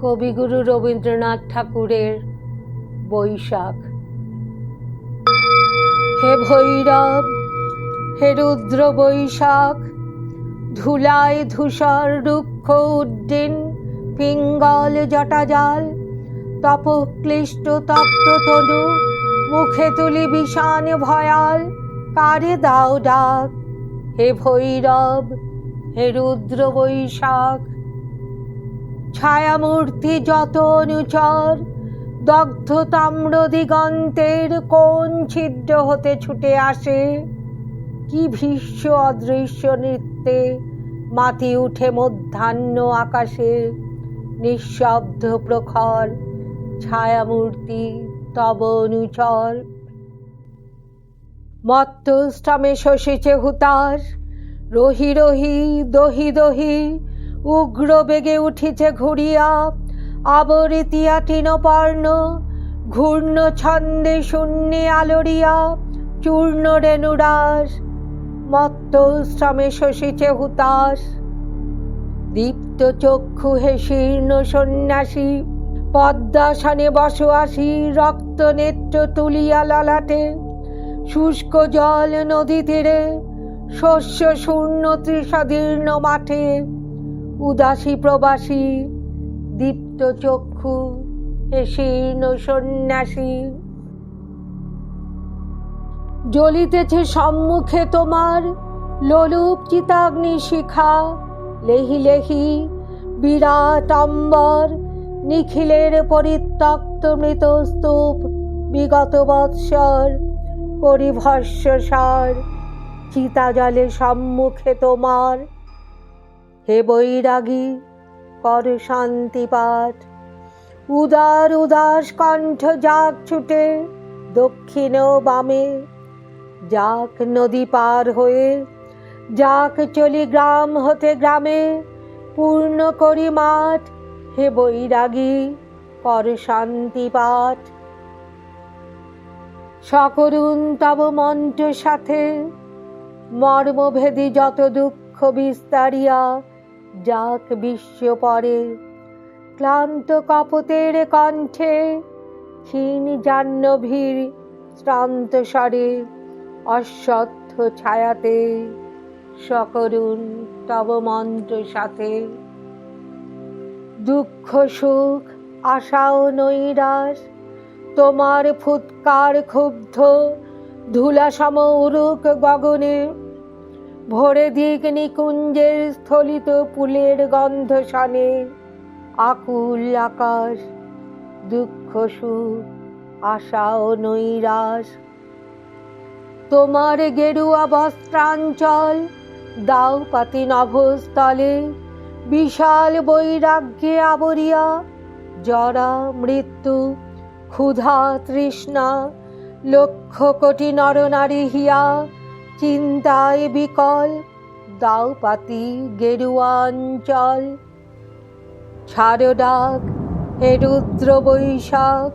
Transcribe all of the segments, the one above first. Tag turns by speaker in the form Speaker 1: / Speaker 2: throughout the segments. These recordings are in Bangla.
Speaker 1: কবিগুরু রবীন্দ্রনাথ ঠাকুরের বৈশাখ। হে ভৈরব, হে রুদ্র বৈশাখ ধুলায় ধূসর রুক্ষ উড্ডিন পিঙ্গল জটাজাল, তপক্লিষ্ট তপ্ত তনু, মুখে তুলি বিষান ভয়াল, কারে দাও ডাক? হে ভৈরব, হে রুদ্র বৈশাখ ছায়ামূর্তি যত অনুচর দগ্ধ তাম্র দিগন্তের কোন ছিদ্র হতে ছুটে আসে? কি ভীষ্ম অদৃশ্য নৃত্যে মাতি উঠে মধ্যাহ্ন আকাশে? নিঃশব্দ প্রখর ছায়ামূর্তি তব অনুচর মত্তষ্টমে শশিছে হুতার, রহি রহি দহি দহি উগ্র বেগে উঠিছে ঘুরিয়া আবরিতিয়া তৃণপর্ণ ঘূর্ণ ছন্দে শূন্যে আলোড়িয়া, চূর্ণ রেণুরাস মত্তশ্রমে শশিছে হুতাস দীপ্ত চক্ষু হে শীর্ণ সন্ন্যাসী, পদ্মাসনে বসবাসী, রক্ত নেত্র তুলিয়া ললাটে, শুষ্ক জল নদী তীরে, শস্য শূন্য ত্রিসদীর্ণ মাঠে। উদাসী প্রবাসী, দীপ্ত চক্ষু হে শীর্ণ সন্ন্যাসী। জ্বলিতেছে সম্মুখে তোমার লোলুপ চিতাগ্নি শিখা, লেহি লেহি বিরাট অম্বর নিখিলের পরিত্যক্ত মৃত স্তূপ বিগত বৎসর পরিভস্য সার চিতা জলে সম্মুখে তোমার হে বৈরাগী, কর শান্তি পাঠ। উদার উদাস কণ্ঠ যাক ছুটে দক্ষিণ বামে। যাক নদী পার হয়ে, যাক চলি গ্রাম হতে গ্রামে। পূর্ণ করি মাঠ, হে বৈরাগী, কর শান্তি পাঠ। সকরুণ তব মন্ত্র সাথে মর্মভেদী যত দুঃখ বিস্তারিয়া যাক বিশ্ব পরে। ক্লান্ত কপতের কণ্ঠে ক্ষীণ জাহ্নভীর শ্রান্ত স্বরে, অশ্বত্থ ছায়াতে, সকরুণ তব মন্ত্র সাথে। দুঃখ, সুখ, আশা ও নৈরাস তোমার ফুৎকার ক্ষুব্ধ ধুলা সম উরুক গগনে ভোরে দিক নিকুঞ্জের স্থলিত পুলের গন্ধ সনে আকুল আকাশ, দুঃখ সুখ, আশা ও নৈরাস তোমার গেরুয়া বস্ত্রাঞ্চল, দাও পাতি নভস্থলে, বিশাল বৈরাগ্যে আবরিয়া, জরা মৃত্যু, ক্ষুধা তৃষ্ণা, লক্ষ কোটি নরনারী হিয়া চিন্তায় বিকল, দাও পাতি গেরুয়া অঞ্চল ছাড়ো ডাক হে রুদ্র বৈশাখ,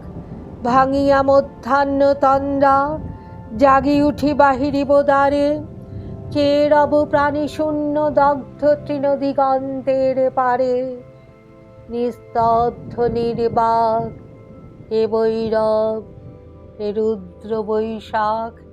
Speaker 1: ভাঙিয়া মধ্যাহ্ন তন্দ্রা, জাগি উঠি বাহিরিব দ্বারে কে রব প্রাণী শূন্য দগ্ধ তৃণদিগন্তের পারে? নিস্তব্ধ নির্বাক হে বৈরব, হে রুদ্র বৈশাখ।